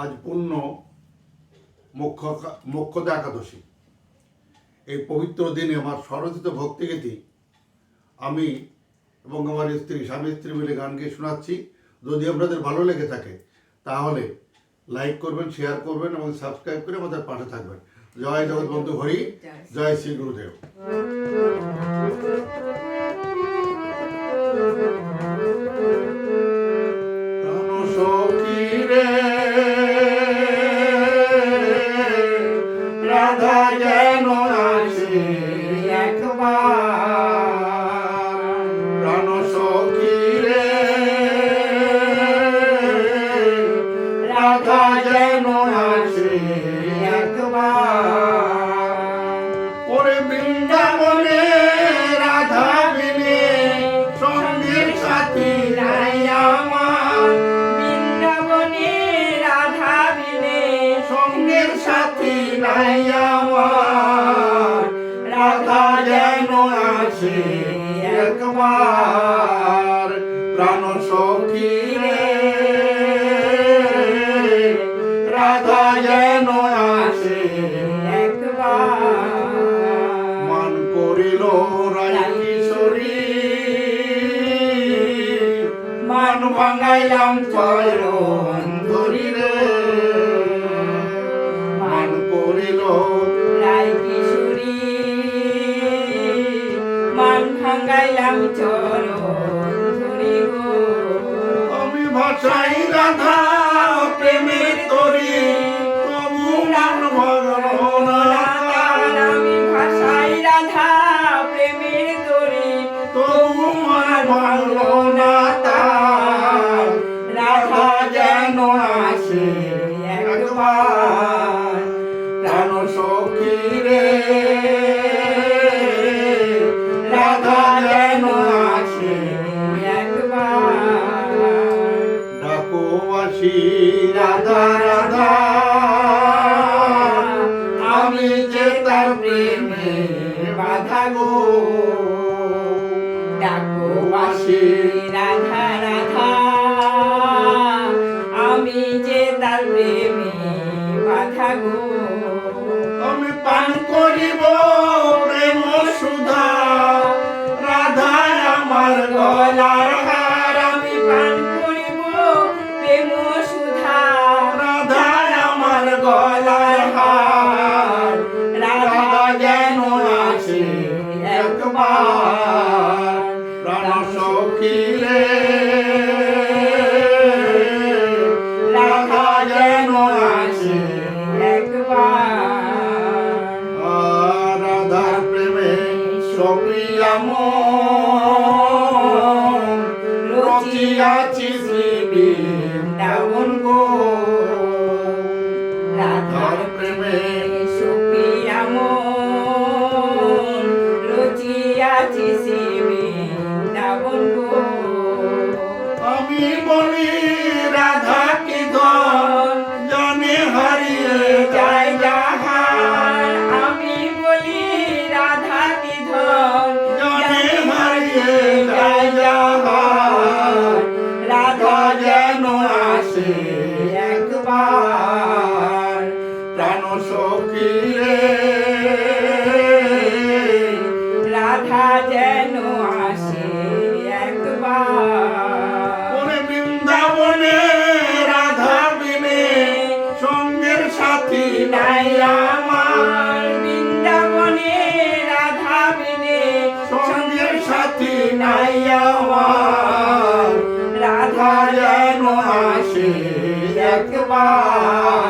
আজ পূর্ণ মুখ্য মুখ্যদা একাদশী। এই পবিত্র দিনে আমার স্বরচিত ভক্তিগীতি আমি এবং আমার স্ত্রী, স্বামী স্ত্রী মিলে গান গিয়ে শোনাচ্ছি। যদি আপনাদের ভালো লেগে থাকে, তাহলে লাইক করবেন, শেয়ার করবেন এবং সাবস্ক্রাইব করে আমাদের পাশে থাকবেন। জয় জগৎবন্ধু হরি, জয় শ্রী গুরুদেব। রাধা যেন আসে একবার প্রাণ রে রাধা যেন আসে একবার ওরে বৃন্দাবনে রাধা বিনে, সঙ্গীর সাথী নাই আমার। বৃন্দাবনে রাধা বিনে সঙ্গের সাথী নাই যেন আসে একবার প্রাণ সখী রাধা যেন আসে। একবার মান করিল রায় কিশোরী। মান ভাঙাইলাম চয়ন ধরি রে মান করিল আমি ভাষাই রাধা প্রেমের তরি, তবু মান ভগবান আমি ভাষাই রাধা প্রেমের তরি তবু মান ভাঙল না তার রাধা যেন আসি রাধা। রাধা আমি যে তার প্রেমে বাধা গো। ডাকো বাসি রাধা রাধা। আমি যে তার প্রেমে বাধা গো। সখী রে রাধা যেন আসে একবার। রাধার প্রেমে সপ্রিয়াম রচিয়াছি শ্রী আসে একবার